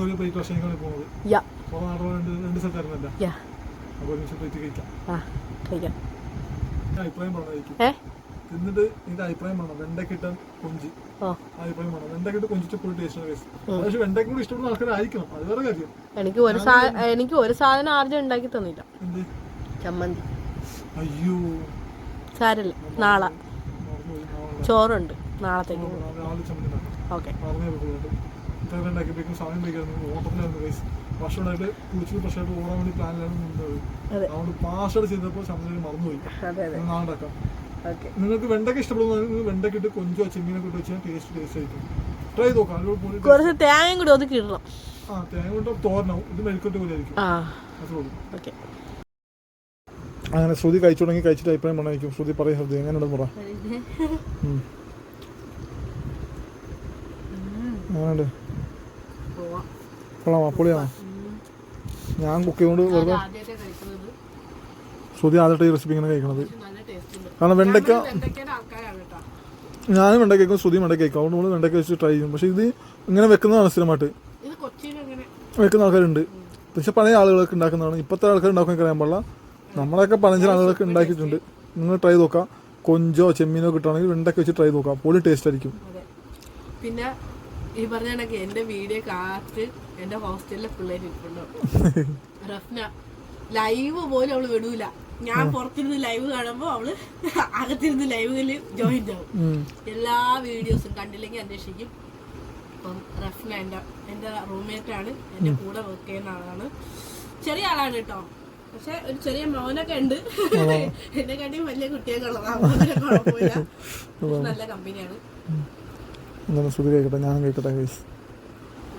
ഒരു പ്ലേറ്റ് ഭക്ഷണിക്കാണ് പോകുന്നത് യാ രണ്ട് രണ്ട് സ്ഥലത്തായിരുന്നല്ല. യാ. അപ്പോൾ ഒരു നിമിഷം പ്ലേറ്റ് കഴിക്കാം ആ കഴിക്കാം ഞാൻ അഭിപ്രായം പറഞ്ഞതായിരിക്കും. ഏ? എന്നിട്ട് ഇതിന്റെ അഭിപ്രായം വേണം വെണ്ടക്കിട്ട കൊഞ്ച്. ഓ അഭിപ്രായം വേണം വെണ്ടക്കിട്ട് കൊഞ്ചിട്ട് ഫുൾ ടേസ്റ്റ് കേസ് പക്ഷെ വെണ്ടയ്ക്ക് കൂടി ഇഷ്ടപ്പെടുന്ന ആൾക്കാരായിരിക്കണം. അത് വേറെ കാര്യം. എനിക്ക് ഒരു എനിക്ക് ഒരു സാധനം ആർജം ഉണ്ടാക്കി തന്നില്ല. ചമ്മന്തി. അയ്യോ. സാരല്ല. നാളെ. ചോറുണ്ട്. നാളത്തേക്ക്. ഓക്കെ. പറഞ്ഞേ പറ്റുള്ളൂ ഇത്ര ഉണ്ടാക്കിയപ്പോഴേക്കും സമയം വൈകായിരുന്നു ഓട്ടത്തിലായിരുന്നു റേസ് ഭക്ഷണമായിട്ട് കുളിച്ചിട്ട് ഫ്രഷായിട്ട് ഓടാൻ വേണ്ടി പ്ലാനിലാണ് നിന്നത് അതെ. അതുകൊണ്ട് പാസ്വേഡ് ചെയ്തപ്പോൾ ശബ്ദം മറന്നുപോയി. അതെ അതെ. നാളെ നിങ്ങൾക്ക് വെണ്ടക്ക ഇഷ്ടപ്പെടുന്ന വെണ്ടയ്ക്കിട്ട് കൊഞ്ചോ ചെമ്മീനൊക്കെ ഇട്ട് വെച്ചാൽ ടേസ്റ്റ് ടേസ്റ്റ് ആയിരിക്കും. ട്രൈ നോക്കാം. കുറച്ച് തേങ്ങയും കൂടി ഒതുക്കി ഇടണം ആ തേങ്ങ കൊണ്ട് തോരണം ഇത് മെഴുക്കട്ട് പോലെ ആയിരിക്കും. ഓക്കെ. അങ്ങനെ ശ്രുതി കഴിച്ചു തുടങ്ങി. കഴിച്ചിട്ട് അഭിപ്രായം പറഞ്ഞായിരിക്കും. ശ്രുതി പറയും ശ്രുതി എങ്ങനെയുണ്ട് പറ. ഉം. എങ്ങനെയുണ്ട് കൊള്ളാമോ ഞാൻ കുക്ക് ചെയ്തുകൊണ്ട് വെറുതെ ശ്രുതി ആദ്യമായിട്ട് ഈ റെസിപ്പി ഇങ്ങനെ കഴിക്കണത്. കാരണം വെണ്ടയ്ക്ക ഞാനും വെണ്ടയ്ക്ക കേൾക്കും ശ്രുതി വെണ്ടയ്ക്ക കേൾക്കും അതുകൊണ്ട് നമ്മൾ വെണ്ടയ്ക്ക വെച്ച് ട്രൈ ചെയ്യും. പക്ഷേ ഇത് ഇങ്ങനെ വെക്കുന്നതാണ് സ്ഥിരമായിട്ട്. വെക്കുന്ന ആൾക്കാരുണ്ട്. പക്ഷെ പഴയ ആളുകളൊക്കെ ഉണ്ടാക്കുന്നതാണ്. ഇപ്പോഴത്തെ ആൾക്കാർ ഉണ്ടാക്കാൻ അറിയാൻ പാടില്ല. നമ്മളൊക്കെ പതിനഞ്ച് ആളുകളൊക്കെ ഉണ്ടാക്കിയിട്ടുണ്ട്. നിങ്ങൾ ട്രൈ നോക്കാം. കൊഞ്ചോ ചെമ്മീനോ കിട്ടുകയാണെങ്കിൽ വെണ്ടയ്ക്ക വെച്ച് ട്രൈ നോക്കാം. പൊളി ടേസ്റ്റ് ആയിരിക്കും. പിന്നെ ഈ പറഞ്ഞ എന്റെ വീഡിയോ കാത്ത് എന്റെ ഹോസ്റ്റലിലെ പിള്ളേർ റഫ്ന ലൈവ് പോലും അവൾ വിടൂല. ഞാൻ പുറത്തിരുന്ന് ലൈവ് കാണുമ്പോ അവൾ അകത്തിരുന്ന് ലൈവിൽ ജോയിൻ ആവും. എല്ലാ വീഡിയോസും കണ്ടില്ലെങ്കിൽ അന്വേഷിക്കും. അപ്പം റഫ്ന എന്റെ എന്റെ റൂംമേറ്റ് ആണ്. എന്റെ കൂടെ വർക്ക് ചെയ്യുന്ന ആളാണ്. ചെറിയ ആളാണ് കേട്ടോ പക്ഷെ ഒരു ചെറിയ മോനൊക്കെ ഉണ്ട്. എന്നെ കണ്ടി വലിയ കുട്ടിയൊക്കെ നല്ല കമ്പനിയാണ് ശ്രുതി കഴിക്കട്ടെ ഞാനും കഴിക്കട്ടെ ഗൈസ്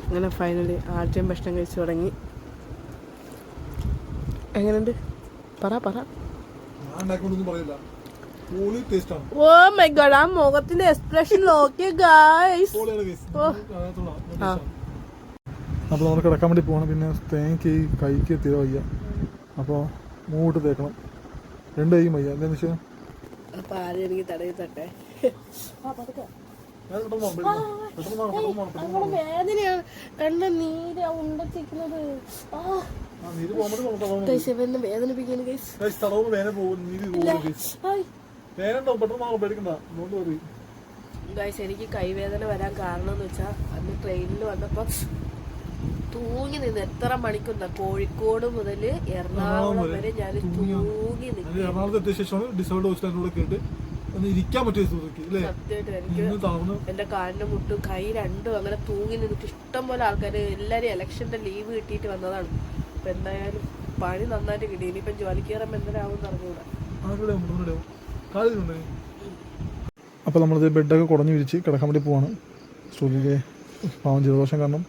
അങ്ങനെ ഫൈനലി ആദ്യം ഭക്ഷണം കഴിച്ചു തുടങ്ങി. എങ്ങനെയുണ്ട്? പറ പറ. ഓ മൈ ഗോഡ് ആ മുഖത്തിന്റെ എക്സ്പ്രഷൻ നോക്കിയ ഗായ്സ്. അപ്പോൾ നമ്മൾ കിടക്കാൻ വേണ്ടി പോകണം പിന്നെ തേങ്ങയ്ക്ക് ഈ കൈക്ക് എത്തിയ വയ്യ. അപ്പോൾ മൂട്ട് തേക്കണം. രണ്ട് കൈയും വയ്യ. എന്താണെന്ന് വെച്ചാൽ അപ്പൊ ആദ്യം എനിക്ക് തട്ടെ അങ്ങനെ വേദനയാണ്. നീര് വേദനിപ്പിക്കുന്നു ഗൈസ് എനിക്ക് കൈവേദന വരാൻ കാരണം എന്ന് വെച്ചാൽ അന്ന് ട്രെയിനിൽ വന്നപ്പോ തൂങ്ങി നിന്ന് എത്ര മണിക്കുന്ന കോഴിക്കോട് മുതൽ എറണാകുളം വരെ ഞാൻ തൂങ്ങി നിന്ന് നിൽക്കും എറണാകുളത്ത് എത്തിയ ശേഷമാണ് ഡിസൈഡ് ഹോസ്പിറ്റലിന്റെ കേട്ട് ഒന്ന് ഇരിക്കാൻ പറ്റിയ സുഖക്ക് അല്ലേ എനിക്ക് ഇന്ന് തളർന്ന്. എന്റെ കാലിന്റെ മുട്ടും കൈ രണ്ടും അങ്ങനെ തൂങ്ങി നിന്നിട്ട് ഇഷ്ടം പോലെ ആൾക്കാര് എല്ലാരും ഇലക്ഷന്റെ ലീവ് കിട്ടിയിട്ട് വന്നതാണ്. അപ്പൊ എന്തായാലും പണി നന്നായിട്ട് കിട്ടി. ഇനിയിപ്പം ജോലിക്ക് കയറുമ്പോൾ എന്തിനാവും അറിഞ്ഞൂടാ അപ്പൊ മുന്നൂടെ കാലിലുണ്ട് അപ്പോൾ നമ്മളിത് ബെഡൊക്കെ കുടഞ്ഞു വിരിച്ച് കിടക്കാൻ വേണ്ടി പോവാണ്. ശ്രുതിക്ക് പാവം ജലദോഷം കാരണം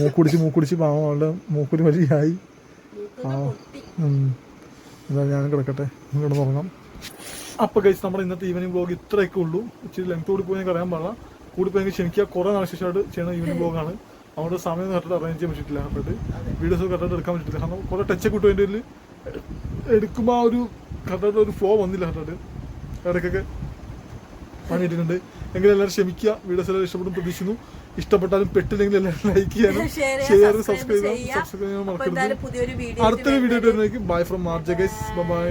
മൂക്കുടിച്ച് മൂക്കുടിച്ച് പാവം അവളുടെ മൂക്കുരി വലിയായി. പാവം. ഉം. എന്തായാലും ഞാനും കിടക്കട്ടെ. ഇങ്ങോട്ട് കിടന്നുറങ്ങാം. അപ്പോൾ കഴിച്ച് നമ്മുടെ ഇന്നത്തെ ഈവനിങ് ബ്ലോഗ് ഇത്രയൊക്കെ ഉള്ളൂ. ഇച്ചിരി ലെങ്ത് കൂടി പോയി എനിക്ക് അറിയാൻ പാടില്ല. കൂടി പോയി എനിക്ക് ക്ഷമിക്കുക കുറേ നാൾ ശേഷമായിട്ട് ചെയ്യുന്ന ഈവനിങ് ബ്ലോഗാണ് അവരുടെ സമയം കറക്റ്റ് അറേഞ്ച് ചെയ്യാൻ പറ്റിയിട്ടില്ല കറക്റ്റായിട്ട് വീഡിയോസ് കറക്റ്റായിട്ട് എടുക്കാൻ പറ്റിയിട്ടില്ല. കാരണം കുറേ ടച്ച് കിട്ടും അതിന്റെ ഇതിൽ എടുക്കുമ്പോൾ ആ ഒരു കറക്റ്റായിട്ട് ഒരു ഫ്ലോ വന്നില്ല കറക്റ്റായിട്ട് ഇടയ്ക്കൊക്കെ പണിയിട്ടുണ്ട് എങ്കിലും എല്ലാവരും ക്ഷമിക്കുക. വീഡിയോസ് എല്ലാവരും ഇഷ്ടപ്പെടും പ്രതീക്ഷിക്കുന്നു. ഇഷ്ടപ്പെട്ടാലും പെട്ടില്ലെങ്കിൽ എല്ലാവരും ലൈക്ക് ചെയ്യാനും ഷെയർ സബ്സ്ക്രൈബ് ചെയ്യാനും ചെയ്യാം. സബ്സ്ക്രൈബ് ചെയ്യാൻ മറക്കരുത് വീഡിയോ അടുത്തൊരു വീഡിയോ വരുന്നതായിരിക്കും. Bye from മാർജ guys by